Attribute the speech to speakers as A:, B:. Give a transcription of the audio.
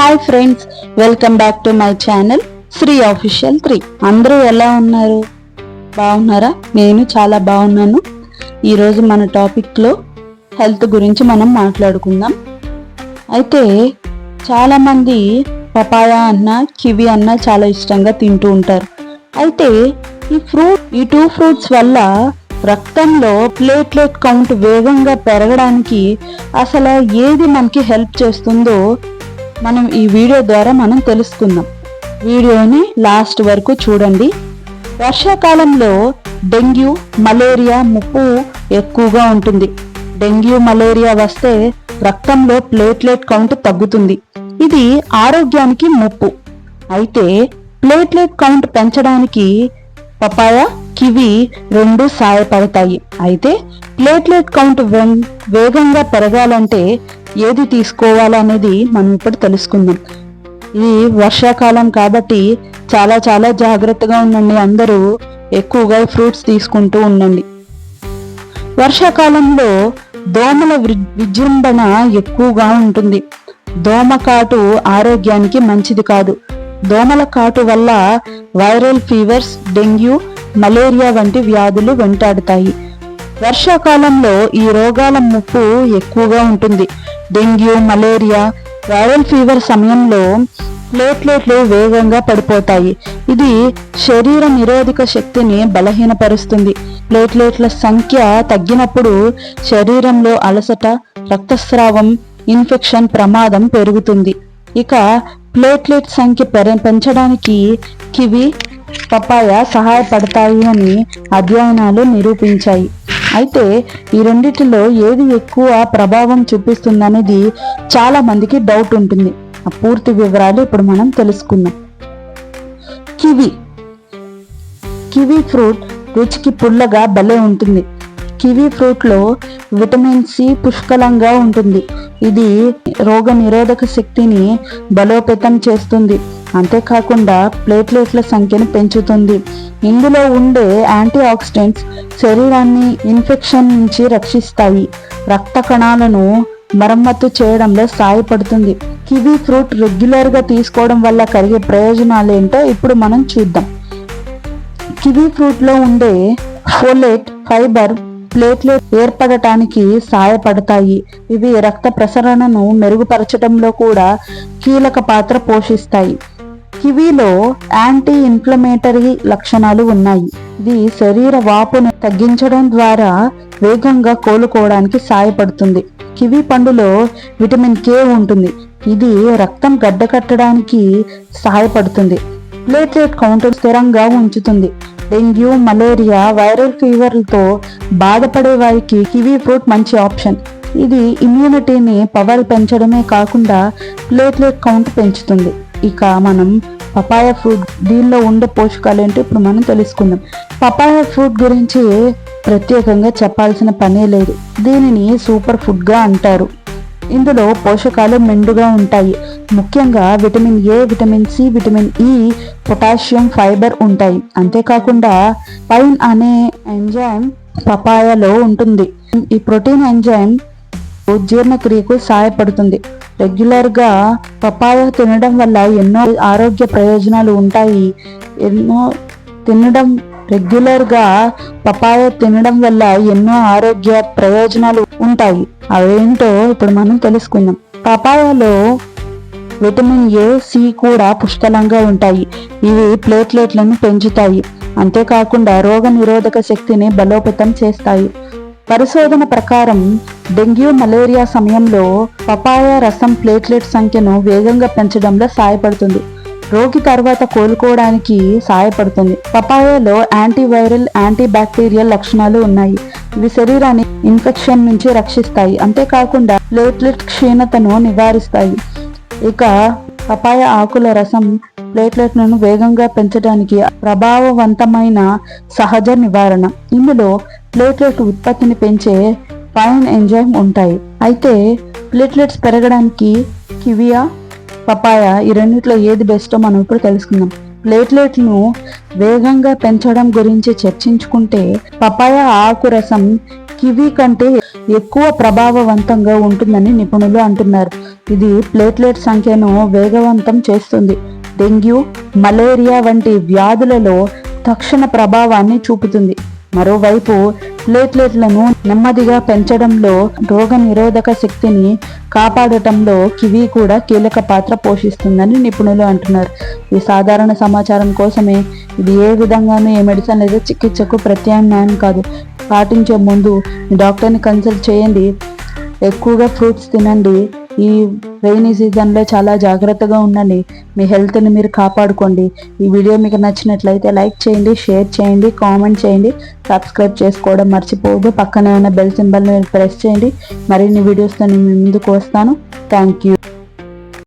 A: Hi friends welcome back to my channel Shri official three అందరూ ఎలా ఉన్నారు? బాగున్నారా? నేను చాలా బాగున్నాను. ఈరోజు మన టాపిక్లో హెల్త్ గురించి మనం మాట్లాడుకుందాం. అయితే చాలామంది పపాయ అన్న కివి అన్న చాలా ఇష్టంగా తింటూ ఉంటారు. అయితే ఈ ఫ్రూట్ ఈ టూ ఫ్రూట్స్ వల్ల రక్తంలో ప్లేట్లెట్ కౌంట్ వేగంగా పెరగడానికి అసలు ఏది మనకి హెల్ప్ చేస్తుందో మనం ఈ వీడియో ద్వారా మనం తెలుసుకుందాం. వీడియోని లాస్ట్ వరకు చూడండి. వర్షాకాలంలో డెంగ్యూ మలేరియా ముప్పు ఎక్కువగా ఉంటుంది. డెంగ్యూ మలేరియా వస్తే రక్తంలో ప్లేట్లెట్ కౌంట్ తగ్గుతుంది. ఇది ఆరోగ్యానికి ముప్పు. అయితే ప్లేట్లెట్ కౌంట్ పెంచడానికి పపాయ కివి రెండు సహాయపడతాయి అయితే ప్లేట్లెట్ కౌంట్ వెం- వేగంగా పెరగాలంటే ఏది తీసుకోవాలనేది మనం ఇప్పుడు తెలుసుకుందాం. ఇది వర్షాకాలం కాబట్టి చాలా చాలా జాగ్రత్తగా ఉండండి. అందరూ ఎక్కువగా ఫ్రూట్స్ తీసుకుంటూ ఉండండి. వర్షాకాలంలో దోమల విజృంభణ ఎక్కువగా ఉంటుంది. దోమ కాటు ఆరోగ్యానికి మంచిది కాదు. దోమల కాటు వల్ల వైరల్ ఫీవర్స్ డెంగ్యూ మలేరియా వంటి వ్యాధులు వెంటాడుతాయి. వర్షాకాలంలో ఈ రోగాల ముప్పు ఎక్కువగా ఉంటుంది. డెంగ్యూ మలేరియా వైరల్ ఫీవర్ సమయంలో ప్లేట్లెట్లు వేగంగా పడిపోతాయి. ఇది శరీర నిరోధక శక్తిని బలహీనపరుస్తుంది. ప్లేట్లెట్ల సంఖ్య తగ్గినప్పుడు శరీరంలో అలసట రక్తస్రావం ఇన్ఫెక్షన్ ప్రమాదం పెరుగుతుంది. ఇక ప్లేట్లెట్ సంఖ్య పెర- పెంచడానికి కివి పపాయ సహాయపడతాయి అని అధ్యయనాలు నిరూపించాయి. అయితే ఈ రెండిటిలో ఏది ఎక్కువ ప్రభావం చూపిస్తుందనేది చాలా మందికి డౌట్ ఉంటుంది. ఆ పూర్తి వివరాలు ఇప్పుడు మనం తెలుసుకుందాం. కివి. కివి ఫ్రూట్ రుచికి పుల్లగా భలే ఉంటుంది. కివి ఫ్రూట్లో విటమిన్ సి పుష్కలంగా ఉంటుంది. ఇది రోగ నిరోధక శక్తిని బలోపేతం చేస్తుంది. అంతేకాకుండా ప్లేట్లెట్ల సంఖ్యను పెంచుతుంది. ఇందులో ఉండే యాంటీ ఆక్సిడెంట్స్ శరీరాన్ని ఇన్ఫెక్షన్ నుంచి రక్షిస్తాయి. రక్త కణాలను మరమ్మతు చేయడంలో సహాయపడుతుంది. కివీ ఫ్రూట్ రెగ్యులర్గా తీసుకోవడం వల్ల కలిగే ప్రయోజనాలు ఏంటో ఇప్పుడు మనం చూద్దాం. కివీ ఫ్రూట్లో ఉండే ఫోలేట్ ఫైబర్ ప్లేట్లెట్ ఏర్పడటానికి సహాయపడతాయి. ఇవి రక్త ప్రసరణను మెరుగుపరచడంలో కూడా కీలక పాత్ర పోషిస్తాయి. కివీలో యాంటీ ఇన్ఫ్లమేటరీ లక్షణాలు ఉన్నాయి. ఇది శరీర వాపును తగ్గించడం ద్వారా వేగంగా కోలుకోవడానికి సహాయపడుతుంది కివీ పండులో విటమిన్ కే ఉంటుంది. ఇది రక్తం గడ్డకట్టడానికి సహాయపడుతుంది. ప్లేట్లెట్ కౌంటర్ స్థిరంగా ఉంచుతుంది. డెంగ్యూ మలేరియా వైరల్ ఫీవర్లతో బాధపడే వారికి కివీ ఫ్రూట్ మంచి ఆప్షన్. ఇది ఇమ్యూనిటీని పవర్ పెంచడమే కాకుండా ప్లేట్లెట్ కౌంట్ పెంచుతుంది. ఇక మనం పపాయ ఫ్రూట్ దీనిలో ఉండే పోషకాలు ఏంటో ఇప్పుడు మనం తెలుసుకుందాం. పపాయ ఫ్రూట్ గురించి ప్రత్యేకంగా చెప్పాల్సిన పనే లేదు. దీనిని సూపర్ ఫుడ్గా అంటారు. ఇందులో పోషకాలు మెండుగా ఉంటాయి. ముఖ్యంగా vitamin A vitamin C vitamin E potassium fibre ఉంటాయి. అంతేకాకుండా పైన్ అనే ఎంజైమ్ పపాయలో ఉంటుంది. ఈ ప్రోటీన్ ఎంజైమ్ జీర్ణక్రియకు సహాయపడుతుంది రెగ్యులర్గా పపాయ తినడం వల్ల ఎన్నో ఆరోగ్య ప్రయోజనాలు ఉంటాయి. ఎన్నో తినడం రెగ్యులర్గా పపాయ తినడం వల్ల ఎన్నో ఆరోగ్య ప్రయోజనాలు ఉంటాయి. అవేంటో ఇప్పుడు మనం తెలుసుకుందాం. పపాయలో విటమిన్ ఏ సి కూడా పుష్కలంగా ఉంటాయి. ఇవి ప్లేట్లెట్లను పెంచుతాయి. అంతేకాకుండా రోగ నిరోధక శక్తిని బలోపేతం చేస్తాయి. పరిశోధన ప్రకారం డెంగ్యూ మలేరియా సమయంలో పపాయ రసం ప్లేట్లెట్ సంఖ్యను వేగంగా పెంచడంలో సహాయపడుతుంది. రోగి తర్వాత కోలుకోవడానికి సహాయపడుతుంది. పపాయలో యాంటీవైరల్ యాంటీ బ్యాక్టీరియల్ లక్షణాలు ఉన్నాయి. ఇవి శరీరాన్ని ఇన్ఫెక్షన్ నుంచి రక్షిస్తాయి. అంతేకాకుండా ప్లేట్లెట్ క్షీణతను నివారిస్తాయి. ఇక పపాయ ఆకుల రసం ప్లేట్లెట్లను వేగంగా పెంచడానికి ప్రభావవంతమైన సహజ నివారణ. ఇందులో ప్లేట్లెట్ ఉత్పత్తిని పెంచే ఫైన్ ఎంజైమ్ ఉంటాయి. అయితే ప్లేట్లెట్స్ పెరగడానికి కివియా పపాయ ఈ రెండిట్లో ఏది బెస్టో మనం ఇప్పుడు తెలుసుకుందాం. ప్లేట్లెట్ను వేగంగా పెంచడం గురించి చర్చించుకుంటే పపాయ ఆకు రసం కివి కంటే ఎక్కువ ప్రభావవంతంగా ఉంటుందని నిపుణులు అంటున్నారు. ఇది ప్లేట్లెట్ సంఖ్యను వేగవంతం చేస్తుంది. డెంగ్యూ మలేరియా వంటి వ్యాధులలో తక్షణ ప్రభావాన్ని చూపుతుంది. మరోవైపు ప్లేట్లెట్లను నెమ్మదిగా పెంచడంలో రోగ నిరోధక శక్తిని కాపాడటంలో కివి కూడా కీలక పాత్ర పోషిస్తుందని నిపుణులు అంటున్నారు. ఈ సాధారణ సమాచారం కోసమే ఇది ఏ విధంగానూ ఏ మెడిసిన్ లేదా చికిత్సకు ప్రత్యామ్నాయం కాదు. పాటించే ముందు డాక్టర్ని కన్సల్ట్ చేయండి. ఎక్కువగా ఫ్రూట్స్ తినండి. ఈ రైనీ సీజన్లో చాలా జాగ్రత్తగా ఉండండి. మీ హెల్త్ని మీరు కాపాడుకోండి. ఈ వీడియో మీకు నచ్చినట్లయితే లైక్ చేయండి షేర్ చేయండి కామెంట్ చేయండి సబ్స్క్రైబ్ చేసుకోవడం మర్చిపోవద్దు. పక్కనే ఉన్న బెల్ సింబల్ని ప్రెస్ చేయండి. మరిన్ని వీడియోస్తో నేను ముందుకు వస్తాను. Thank you.